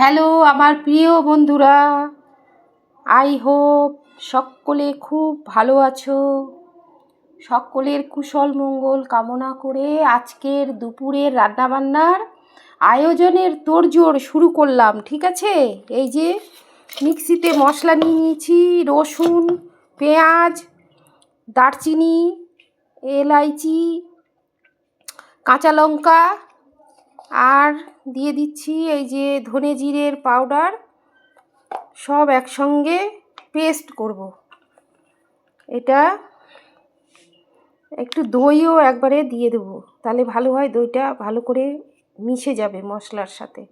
Hello আমার প্রিয় বন্ধুরা আই হোপ সকলে খুব ভালো আছো। সকলের কুশল মঙ্গল কামনা করে আজকের দুপুরের রান্নাবান্নার আয়োজনের তোড়জোড় শুরু করলাম, ঠিক আছে? এই যে মিক্সিতে মশলা নিয়ে নিয়েছি, রসুন, পেঁয়াজ, দারচিনি, এলাইচি, কাঁচা লঙ্কা আর দিয়ে দিচ্ছি এই যে ধনে জিরের পাউডার সব একসঙ্গে পেস্ট করব। এটা একটু দইও একবারে দিয়ে দেবো, তাহলে ভালো হয় দইটা ভালো করে মিশে যাবে মশলার সাথে।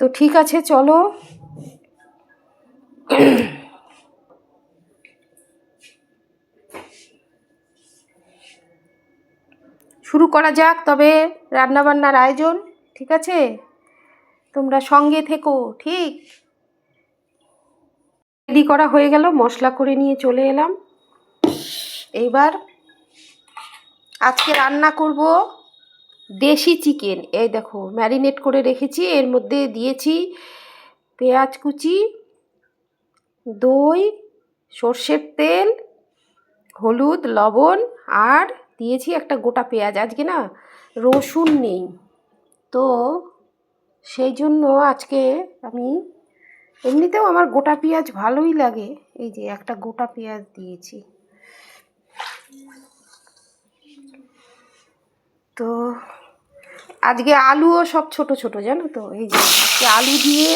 তো ঠিক আছে, চলো। শুরু করা যাক, তবে রান্নাবান্নার আয়োজন, ঠিক আছে? তোমরা সঙ্গে থেকো, ঠিক? রেডি করা হয়ে গেল, মশলা করে নিয়ে চলে এলাম। এইবার আজকে রান্না করব দেশি চিকেন। এই দেখো, ম্যারিনেট করে রেখেছি, এর মধ্যে দিয়েছি পেঁয়াজ কুচি, দই, সর্ষের তেল, হলুদ, লবণ আর দিয়েছি একটা গোটা পেঁয়াজ, আজকে না রসুন নেই। তো সেই জন্য আজকে আমি এমনিতেও আমার গোটা পেঁয়াজ ভালোই লাগে, এই যে একটা গোটা পেঁয়াজ দিয়েছি। তো আজকে আলুও সব ছোট ছোট, জানো তো? এই যে আলু দিয়ে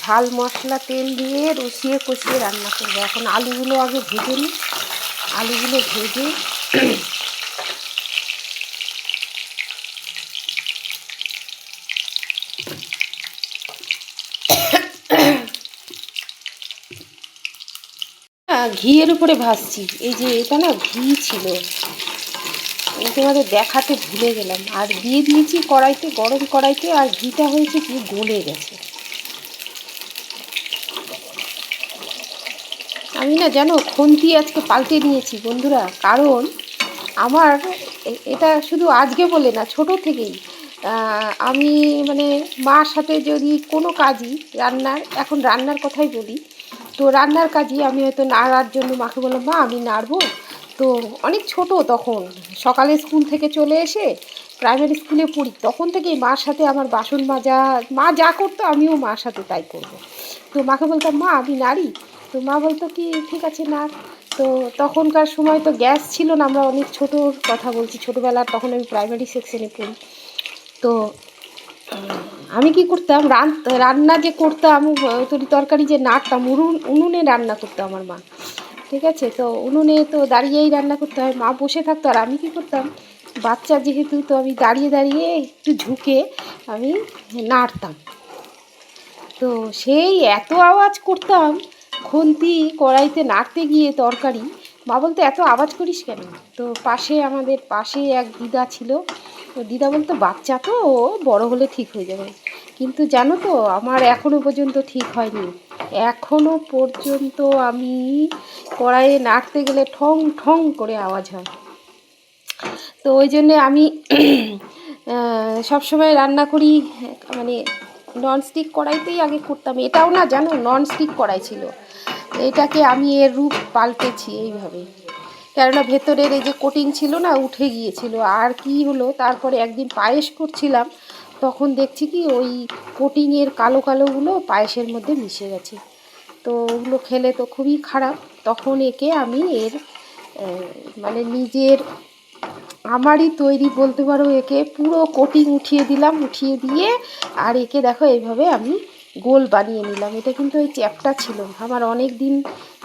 ঝাল মশলা, তেল দিয়ে রসিয়ে কষিয়ে রান্না করব। এখন আলুগুলো আগে ভেজে নিই। আলুগুলো ভেজে ঘিয়ের উপরে ভাসছি এই যে এটা না ঘি ছিল। তোমাদের দেখাতে ভুলে গেলাম। আর দিয়ে দিয়েছি কড়াইতে, গরম কড়াইতে, আর ঘিটা হয়েছে কি গলে গেছে। আমি না জানো, খুন্তি আজকে পাল্টে নিয়েছি বন্ধুরা। কারণ আমার এটা শুধু আজকে বলে না, ছোট থেকেই। আমি মানে মার সাথে যদি কোনো কাজই রান্নার, এখন রান্নার কথাই বলি, তো রান্নার কাজই আমি হয়তো নাড়ার জন্য মাকে বললাম, মা, আমি নাড়বো? তো অনেক ছোট তখন, সকালে স্কুল থেকে চলে এসে প্রাইমারি স্কুলে পড়ি, তখন থেকেই মার সাথে আমার বাসন মাজা, মা যা করতো আমিও মার সাথে তাই করব। তো মাকে বলতাম, মা, আমি নাড়ি। তো মা বলতো, কি, ঠিক আছে না তো তখনকার সময় তো গ্যাস ছিল না, আমরা অনেক ছোটোর কথা বলছি ছোটোবেলার তখন আমি প্রাইমারি সেকশনে পড়ি। তো আমি কি করতাম রান্না যে করতাম, তরি তরকারি যে নাড়তাম, উনুন, উনুনে রান্না করতো আমার মা। ঠিক আছে? তো উনুনে তো দাঁড়িয়েই রান্না করতে হয়, মা বসে থাকতো, আর আমি কি করতাম, বাচ্চা যেহেতু, তো আমি দাঁড়িয়ে দাঁড়িয়ে একটু ঝুঁকে আমি নাড়তাম। তো সেই এত আওয়াজ করতাম খুন্তি কড়াইতে নাড়তে গিয়ে তরকারি, মা বলতো, এত আওয়াজ করিস কেন? তো পাশে আমাদের পাশে এক দিদা ছিল। তো দিদা বলতো, বাচ্চা তো, ও বড় হলে ঠিক হয়ে যাবে। কিন্তু জানো তো, আমার এখনও পর্যন্ত ঠিক হয়নি। এখনও পর্যন্ত আমি কড়াইয়ে নাড়তে গেলে ঠং ঠং করে আওয়াজ হয়। তো ওই জন্যে আমি সবসময় রান্না করি মানে ননস্টিক কড়াইতেই আগে করতাম। এটাও না, জানো, ননস্টিক কড়াই ছিল। এটাকে আমি এর রূপ পাল্টেছি এইভাবে। কেননা ভেতরের এই যে কোটিং ছিল না, উঠে গিয়েছিল। আর কি হলো, তারপরে একদিন পায়েস করছিলাম, তখন দেখছি কি ওই কোটিংয়ের কালো কালোগুলো পায়েসের মধ্যে মিশে গেছে। তো ওগুলো খেলে তো খুবই খারাপ। তখন একে আমি এর মানে নিজের আমারই তৈরি বলতে পারো, একে পুরো কোটিং উঠিয়ে দিলাম, উঠিয়ে দিয়ে, আর একে দেখো এইভাবে আমি গোল বানিয়ে নিলাম। এটা কিন্তু ওই চ্যাপটা ছিল। আমার অনেক দিন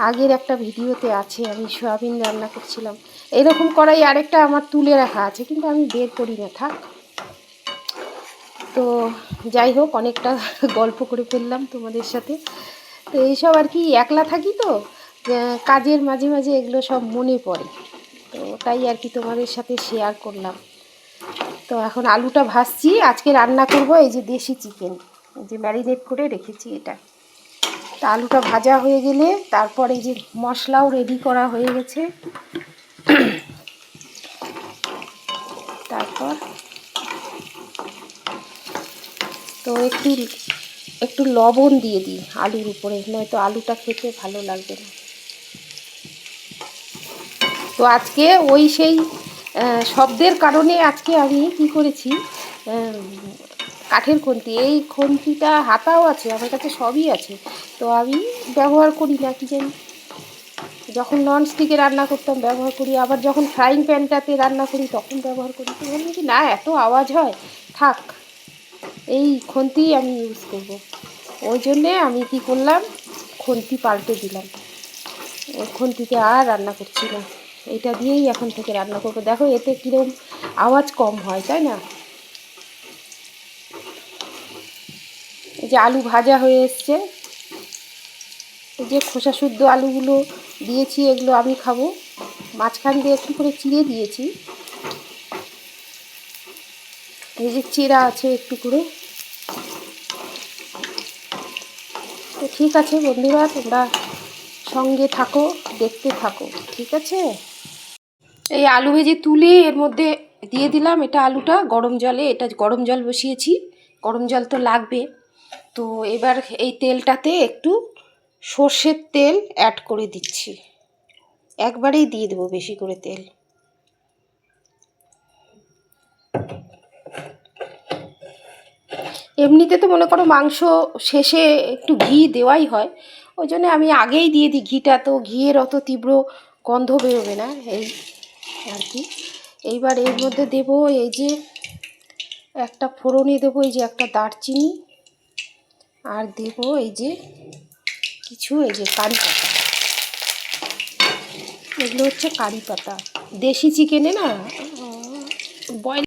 আগের একটা ভিডিওতে আছে, আমি সোয়াবিন রান্না করছিলাম। এরকম করাই আরেকটা আমার তুলে রাখা আছে, কিন্তু আমি বের করি না, থাক। তো যাই হোক, অনেকটা গল্প করে ফেললাম তোমাদের সাথে। তো এইসব আর কি, একলা থাকি তো কাজের মাঝে মাঝে এগুলো সব মনে পড়ে। তো তাই আর কি তোমাদের সাথে শেয়ার করলাম। তো এখন আলুটা ভাজছি, আজকে রান্না করব এই যে দেশি চিকেন যে ম্যারিনেট করে রেখেছি এটা। তা আলুটা ভাজা হয়ে গেলে তারপর এই যে মশলাও রেডি করা হয়ে গেছে। তারপর তো একটু একটু লবণ দিয়ে দিই আলুর উপরে, নয়তো আলুটা খেতে ভালো লাগবে না। তো আজকে ওই সেই শব্দের কারণে আজকে আমি কি করেছি কাঠের খুন্তি, এই খুন্তিটা হাতাও আছে, আমার কাছে সবই আছে। তো আমি ব্যবহার করি না, কি জানি। যখন নন স্টিকে রান্না করতাম, ব্যবহার করি। আবার যখন ফ্রাইং প্যানটাতে রান্না করি, তখন ব্যবহার করি। তো বললাম কি না, এত আওয়াজ হয়। থাক, এই খুন্তি আমি ইউজ করব। ওই জন্যে আমি কি করলাম, খুন্তি পাল্টে দিলাম। ওই খুন্তিতে আর রান্না করছি না। এটা দিয়েই এখন থেকে রান্না করব। দেখো, এতে কীরকম আওয়াজ কম হয়, তাই না? এই যে আলু ভাজা হয়ে এসছে। এই যে খোসা শুদ্ধ আলুগুলো দিয়েছি, এগুলো আমি খাব। মাঝখান দিয়ে একটু করে চিড়ে দিয়েছি। এই যে চিরা আছে একটু করে। তো ঠিক আছে বন্ধুরা, তোমরা সঙ্গে থাকো, দেখতে থাকো, ঠিক আছে? এই আলু ভেজে তুলে এর মধ্যে দিয়ে দিলাম। এটা আলুটা গরম জলে, এটা গরম জল বসিয়েছি। গরম জল তো লাগবে। তো এবার এই তেলটাতে একটু সর্ষের তেল অ্যাড করে দিচ্ছি। একবারেই দিয়ে দেবো বেশি করে তেল। এমনিতে তো মনে করো মাংস শেষে একটু ঘি দেওয়াই হয়, ওই জন্য আমি আগেই দিয়ে দিই ঘিটা, তো ঘিয়ের অত তীব্র গন্ধ বেরোবে না, এই আর কি। এইবার এর মধ্যে দেবো এই যে একটা ফোড়নে দেবো, এই যে একটা দারচিনি আর দেবো এই যে কিছু, এই যে কারি পাতা। এগুলো হচ্ছে কারি পাতা। দেশি চিকেনে না, বয়েল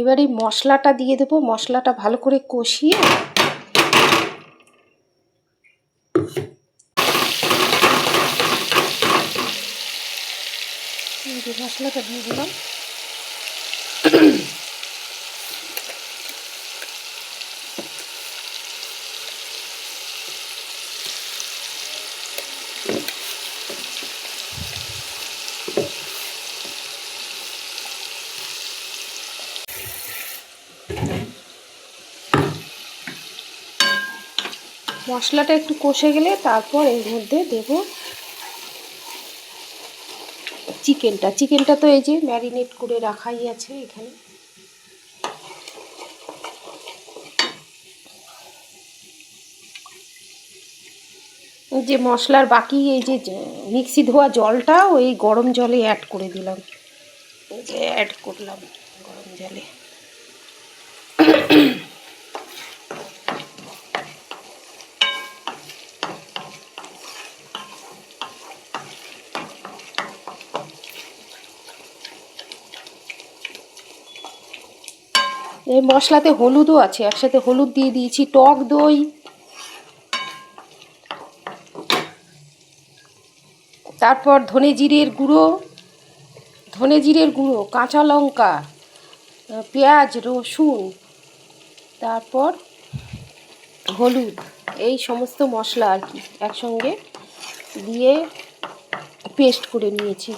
এবার এই মশলাটা দিয়ে দেবো। মশলাটা ভালো করে কষিয়ে মশলাটা দিয়ে দিলাম। মশলাটা একটু কষে গেলে তারপর এর মধ্যে দেব চিকেনটা। চিকেনটা তো এই যে ম্যারিনেট করে রাখাই আছে এখানে। যে মশলার বাকি এই যে মিক্সি ধোয়া জলটা, ওই গরম জলে অ্যাড করে দিলাম। অ্যাড করলাম গরম জলে। এই মশলাতে হলুদও আছে, একসাথে হলুদ দিয়ে দিয়েছি, টক দই। তারপর ধনে জিরের গুঁড়ো, ধনে জিরের গুঁড়ো, কাঁচা লঙ্কা পেঁয়াজ, রসুন, তারপর হলুদ, এই সমস্ত মশলা আর কি একসঙ্গে দিয়ে পেস্ট করে নিয়েছি।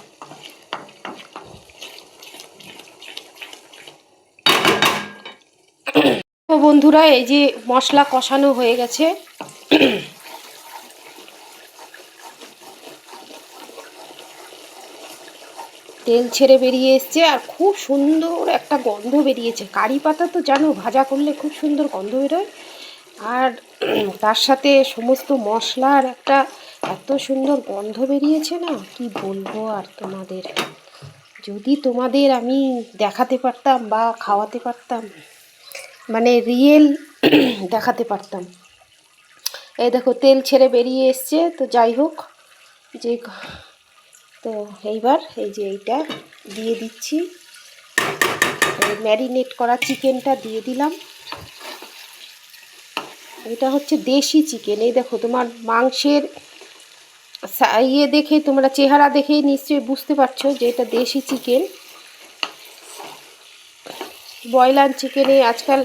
বন্ধুরা, এই যে মশলা কষানো হয়ে গেছে। তেল ছেড়ে বেরিয়ে এসছে আর খুব সুন্দর একটা গন্ধ বেরিয়েছে। কারি পাতা তো জানো, ভাজা করলে খুব সুন্দর গন্ধ বেরোয়। আর তার সাথে সমস্ত মশলার একটা এত সুন্দর গন্ধ বেরিয়েছে না, কি বলব আর তোমাদের? যদি তোমাদের আমি দেখাতে পারতাম বা খাওয়াতে পারতাম। মানে রিয়েল দেখাতে পারতাম। এই দেখো, তেল ছেড়ে বেরিয়ে এসছে, তো যাই হোক, যে তো এইবার এই যে এইটা দিয়ে দিচ্ছি। ম্যারিনেট করা চিকেনটা দিয়ে দিলাম। এটা হচ্ছে দেশি চিকেন। এই দেখো, তোমার মাংসের ইয়ে দেখে তোমরা চেহারা দেখেই নিশ্চয়ই বুঝতে পারছ যে এটা দেশি চিকেন। ব্রয়লার চিকেনে আজকাল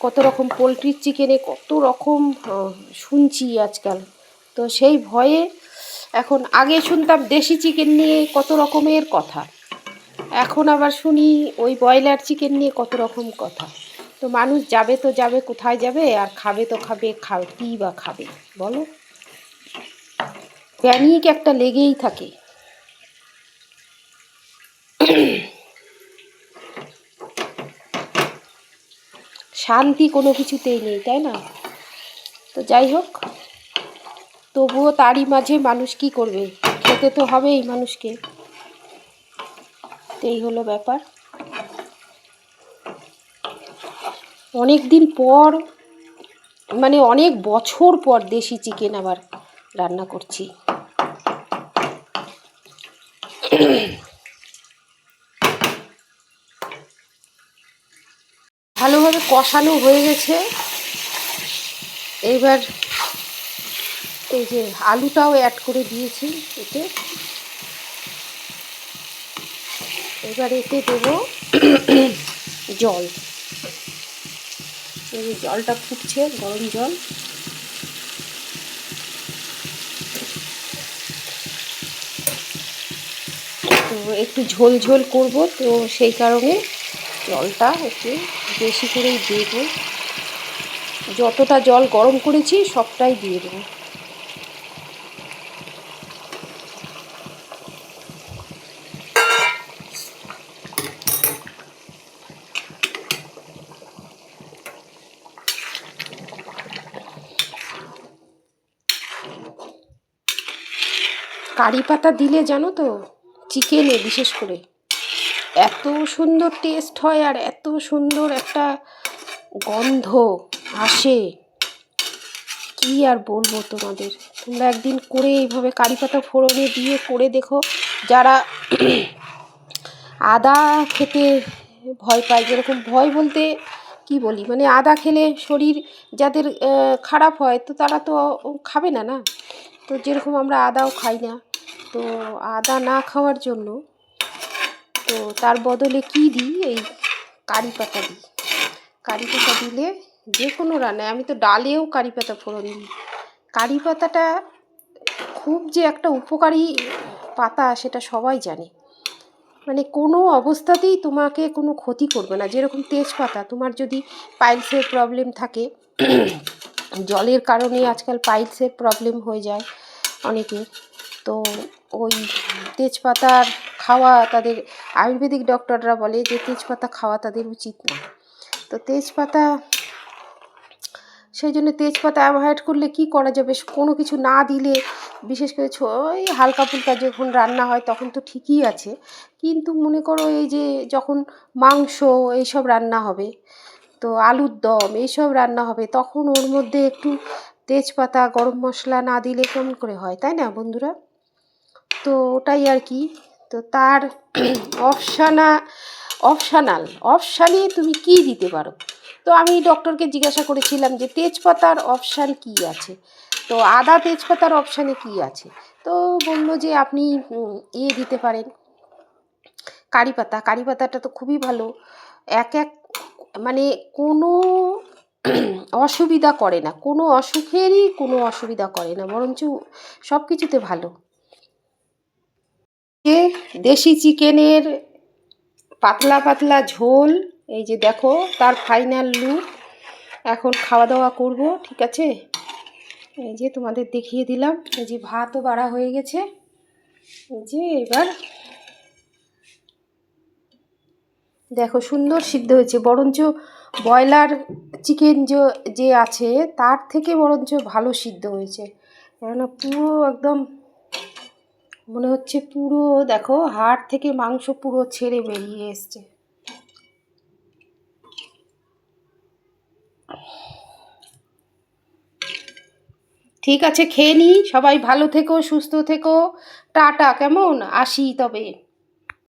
কত রকম পোলট্রির চিকেনে কত রকম শুনছি আজকাল। তো সেই ভয়ে এখন আগে শুনতাম দেশি চিকেন নিয়ে কত রকমের কথা। এখন আবার শুনি ওই ব্রয়লার চিকেন নিয়ে কত রকম কথা। তো মানুষ যাবে তো যাবে, কোথায় যাবে? আর খাবে তো খাবে খা কী বা খাবে, বলো? প্যানিক একটা লেগেই থাকে। শান্তি কোনো কিছুতেই নেই, তাই না? তো যাই হোক, তবুও তারই মাঝে মানুষ কি করবে? খেতে তো হবেই মানুষকে। তো এই হলো ব্যাপার। অনেক দিন পর মানে অনেক বছর পর দেশি চিকেন আবার রান্না করছি। ভালোভাবে কষানো হয়ে গেছে। এবার এই যে আলুটাও অ্যাড করে দিয়েছি এতে। এবার এতে দেবো জল। এই জলটা ফুটছে, গরম জল। তো একটু ঝোল ঝোল করব, তো সেই কারণে জলটা একটু বেশি করেই দেবো। যতটা জল গরম করেছি, সবটাই দিয়ে দেবো। কারি পাতা দিলে জানো তো, চিকেনে বিশেষ করে। এত সুন্দর টেস্ট হয় আর এত সুন্দর একটা গন্ধ আসে। কি আর বলব তোমাদের? তোমরা একদিন করে এইভাবে কারি পাতা ফোড়নে দিয়ে করে দেখো। যারা আদা খেতে ভয় পায়, যেরকম ভয় বলতে কি বলি? মানে আদা খেলে শরীর যাদের খারাপ হয়, তো তারা তো খাবে না না? তো যেরকম আমরা আদাও খাই না, তো আদা না খাওয়ার জন্য তো তার বদলে কি দিই? এই কারি পাতা দিই। কারি পাতা দিলে যে কোনো রান্নায়, আমি তো ডালেও কারি পাতা ফোড়ন দিই। কারি পাতাটা খুব যে একটা উপকারী পাতা সেটা সবাই জানে। মানে কোনো অবস্থাতেই তোমাকে কোনো ক্ষতি করবে না। যেরকম তেজপাতা, তোমার যদি পাইলসের প্রবলেম থাকে, জলের কারণে আজকাল পাইলসের প্রবলেম হয়ে যায় অনেকে তো ওই তেজপাতার খাওয়া তাদের, আয়ুর্বেদিক ডক্টররা বলে যে তেজপাতা খাওয়া তাদের উচিত না। তো তেজপাতা, সেই জন্য তেজপাতা অ্যাভয়েড করলে কি করা যাবে? কোনো কিছু না দিলে, বিশেষ করে ওই হালকা ফুলকা যখন রান্না হয় তখন তো ঠিকই আছে। কিন্তু মনে করো এই যে যখন মাংস এইসব রান্না হবে, তো আলুর দম এইসব রান্না হবে, তখন ওর মধ্যে একটু তেজপাতা, গরম মশলা না দিলে কেমন করে হয়? তাই না বন্ধুরা? তো ওটাই আর কি। তো তার অপশানা, অপশানাল, অপশানে তুমি কি দিতে পারো? তো আমি ডক্টরকে জিজ্ঞাসা করেছিলাম যে তেজপাতার অপশান কি আছে? তো আদা তেজপাতার অপশানে কি আছে? তো বলল যে আপনি ইয়ে দিতে পারেন। কারি পাতা কারি পাতাটা তো খুবই ভালো। এক এক মানে কোনো অসুবিধা করে না। কোনো অসুখেরই কোনো অসুবিধা করে না, বরঞ্চ সব কিছুতে ভালো। দেশি চিকেনের পাতলা পাতলা ঝোল। এই যে দেখো, তার ফাইনাল লুক এখন খাওয়া দাওয়া করব, ঠিক আছে? এই যে তোমাদের দেখিয়ে দিলাম, এই যে ভাতও বাড়া হয়ে গেছে। এই যে এবার দেখো, সুন্দর সিদ্ধ হয়েছে। বরঞ্চ ব্রয়লার চিকেন যে আছে, তার থেকে বরঞ্চ ভালো সিদ্ধ হয়েছে। কেননা পুরো একদম মনে হচ্ছে পুরো, দেখো হাট থেকে মাংস পুরো ছেড়ে বেরিয়ে এসছে। ঠিক আছে, খেয়ে নিই। সবাই ভালো থেকো, সুস্থ থেকো। টাটা, কেমন? আসি তবে।